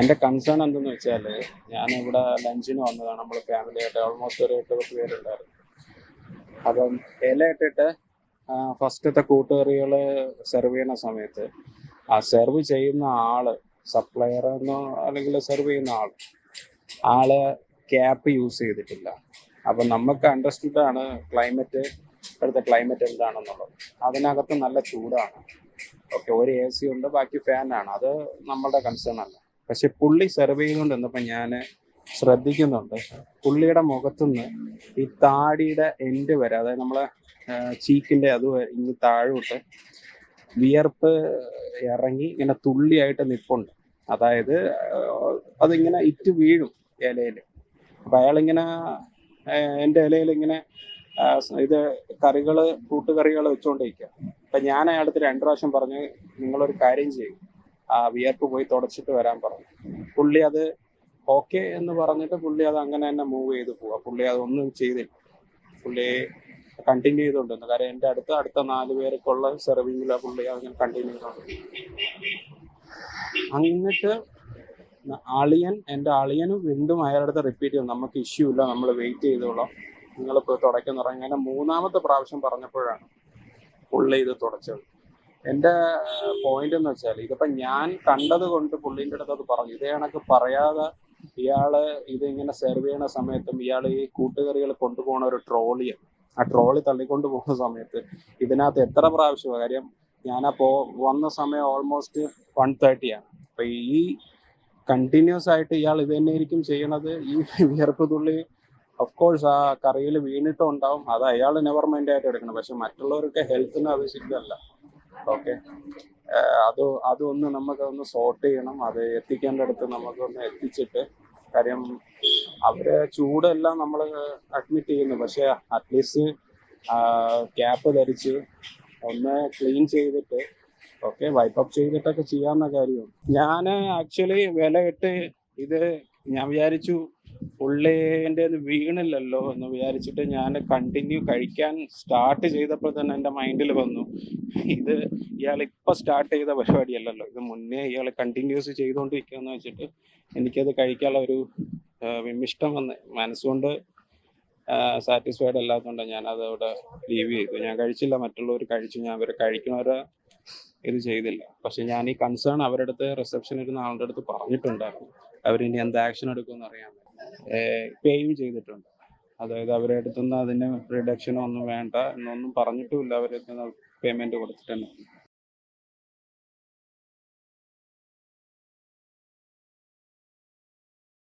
എന്റെ കൺസേൺ എന്തെന്ന് വെച്ചാൽ ഞാനിവിടെ ലഞ്ചിന് വന്നതാണ്. നമ്മൾ ഫാമിലി ആയിട്ട് ഓൾമോസ്റ്റ് ഒരു എട്ട് പത്ത് പേരുണ്ടായിരുന്നു. അപ്പം ഇല ഇട്ടിട്ട് ഫസ്റ്റത്തെ കൂട്ടുകറികൾ സെർവ് ചെയ്യുന്ന സമയത്ത് ആ സെർവ് ചെയ്യുന്ന ആൾ സപ്ലയർ എന്നോ അല്ലെങ്കിൽ സെർവ് ചെയ്യുന്ന ആൾ ആൾ ക്യാപ്പ് യൂസ് ചെയ്തിട്ടില്ല. അപ്പം നമുക്ക് അണ്ടർസ്റ്റുഡ് ആണ് ക്ലൈമറ്റ് ഇപ്പോഴത്തെ ക്ലൈമറ്റ് എന്താണെന്നുള്ളത്. അതിനകത്ത് നല്ല ചൂടാണ്. ഓക്കെ ഒരു എ സി ഉണ്ട് ബാക്കി ഫാനാണ് അത് നമ്മളുടെ കൺസേൺ അല്ല. പക്ഷെ പുള്ളി സെർവ് ചെയ്തുകൊണ്ട് വന്നപ്പോൾ ഞാൻ ശ്രദ്ധിക്കുന്നുണ്ട്. പുള്ളിയുടെ മുഖത്തുനിന്ന് ഈ താടിയുടെ എൻഡ് വരെ അതായത് നമ്മളെ ചീക്കിന്റെ അത് ഇനി താഴോട്ട് വിയർപ്പ് ഇറങ്ങി ഇങ്ങനെ തുള്ളിയായിട്ട് നിപ്പുണ്ട്. അതായത് അതിങ്ങനെ ഇറ്റ് വീഴും ഇലയിൽ അപ്പൊ അയാളിങ്ങനെ എന്റെ ഇലയിൽ ഇങ്ങനെ ഇത് കറികൾ കൂട്ടുകറികൾ വെച്ചുകൊണ്ടിരിക്കുക അപ്പൊ ഞാൻ അയാളടുത്ത് രണ്ടു പ്രാവശ്യം പറഞ്ഞു നിങ്ങളൊരു കാര്യം ചെയ്യും. ആ വിയർപ്പ് പോയി തുടച്ചിട്ട് വരാൻ പറഞ്ഞു. പുള്ളി അത് ഓക്കെ എന്ന് പറഞ്ഞിട്ട് പുള്ളി അത് അങ്ങനെ തന്നെ മൂവ് ചെയ്ത് പോവാ. പുള്ളി അതൊന്നും ചെയ്തില്ല. പുള്ളി കണ്ടിന്യൂ ചെയ്തുകൊണ്ടിരുന്നു. കാര്യം എന്റെ അടുത്ത അടുത്ത നാല് പേർക്കുള്ള സെർവിങ്ങിലാണ് പുള്ളി അങ്ങനെ കണ്ടിന്യൂ ചെയ്തോണ്ടിരുന്നു എന്നിട്ട് അളിയൻ എന്റെ അളിയനും വീണ്ടും അയാളുടെ അടുത്ത് റിപ്പീറ്റ് ചെയ്തു. നമുക്ക് ഇഷ്യൂ ഇല്ല നമ്മൾ വെയിറ്റ് ചെയ്തോളാം. നിങ്ങൾ ഇപ്പോൾ തുടയ്ക്കുന്ന പറഞ്ഞു അങ്ങനെ മൂന്നാമത്തെ പ്രാവശ്യം പറഞ്ഞപ്പോഴാണ് പുള്ളി ഇത് തുടച്ചത്. എന്റെ പോയിന്റ് എന്ന് വെച്ചാൽ ഇതിപ്പോ ഞാൻ കണ്ടത് കൊണ്ട് പുള്ളിന്റെ അടുത്ത് അത് പറഞ്ഞു. ഇതേ കണക്ക് പറയാതെ ഇയാൾ ഇത് ഇങ്ങനെ സെർവ് ചെയ്യണ സമയത്തും ഇയാൾ ഈ കൂട്ടുകറികൾ കൊണ്ടുപോകുന്ന ഒരു ട്രോളിയാണ് ആ ട്രോളി തള്ളിക്കൊണ്ട് പോകുന്ന സമയത്ത് ഇതിനകത്ത് എത്ര പ്രാവശ്യം കാര്യം ഞാൻ അപ്പോ വന്ന സമയം ഓൾമോസ്റ്റ് വൺ തേർട്ടിയാണ് അപ്പൊ ഈ കണ്ടിന്യൂസ് ആയിട്ട് ഇയാൾ ഇത് തന്നെയായിരിക്കും ചെയ്യണത്. ഈ വിയർപ്പ് തുള്ളി ഓഫ് കോഴ്സ് ആ കറിയിൽ വീണിട്ടും ഉണ്ടാവും അത് അയാൾ നെവർ മൈൻഡ് ആയിട്ട് എടുക്കണം. പക്ഷെ മറ്റുള്ളവർക്ക് ഹെൽത്തിന് അത് ശരിയല്ല ഓക്കെ. അത് അതൊന്ന് നമുക്കൊന്ന് സോർട്ട് ചെയ്യണം. അത് എത്തിക്കേണ്ട അടുത്ത് നമുക്കൊന്ന് എത്തിച്ചിട്ട് കാര്യം അവരെ ചൂടെല്ലാം നമ്മൾ അഡ്മിറ്റ് ചെയ്യുന്നു. പക്ഷെ അറ്റ്ലീസ്റ്റ് ക്യാപ്പ് ധരിച്ച് ഒന്ന് ക്ലീൻ ചെയ്തിട്ട് ഓക്കെ വൈപ്പ് അപ്പ് ചെയ്തിട്ടൊക്കെ ചെയ്യാവുന്ന കാര്യമാണ്. ഞാൻ ആക്ച്വലി വില ഇട്ട് ഇത് ഞാൻ വിചാരിച്ചു പുള്ളിന്റെ വീണില്ലല്ലോ എന്ന് വിചാരിച്ചിട്ട് ഞാൻ കണ്ടിന്യൂ കഴിക്കാൻ സ്റ്റാർട്ട് ചെയ്തപ്പോൾ തന്നെ എന്റെ മൈൻഡിൽ വന്നു. ഇത് ഇയാൾ ഇപ്പൊ സ്റ്റാർട്ട് ചെയ്ത പരിപാടിയല്ലല്ലോ. ഇത് മുന്നേ ഇയാൾ കണ്ടിന്യൂസ് ചെയ്തുകൊണ്ടിരിക്കുകയെന്ന് വെച്ചിട്ട് എനിക്കത് കഴിക്കാനുള്ള ഒരു വിമിഷ്ടം വന്ന്. മനസ്സുകൊണ്ട് സാറ്റിസ്ഫൈഡ് അല്ലാത്തതുകൊണ്ട് ഞാൻ അത് അവിടെ ലീവ് ചെയ്തു. ഞാൻ കഴിച്ചില്ല. മറ്റുള്ളവർ കഴിച്ചു. ഞാൻ അവരെ കഴിക്കുന്നവരെ ഇത് ചെയ്തില്ല. പക്ഷെ ഞാൻ ഈ കൺസേൺ അവരുടെ അടുത്ത് റിസപ്ഷൻ ഇരുന്ന ആളുടെ അടുത്ത് പറഞ്ഞിട്ടുണ്ടായിരുന്നു. അവരിനി എന്ത് ആക്ഷൻ എടുക്കുമെന്ന് അറിയാൻ പേയും ചെയ്തിട്ടുണ്ട്. അതായത് അവരുടെ അടുത്തുനിന്ന് അതിന് റിഡക്ഷനോ ഒന്നും വേണ്ട എന്നൊന്നും പറഞ്ഞിട്ടുമില്ല. അവരെ പേയ്മെന്റ് കൊടുത്തിട്ടുണ്ട്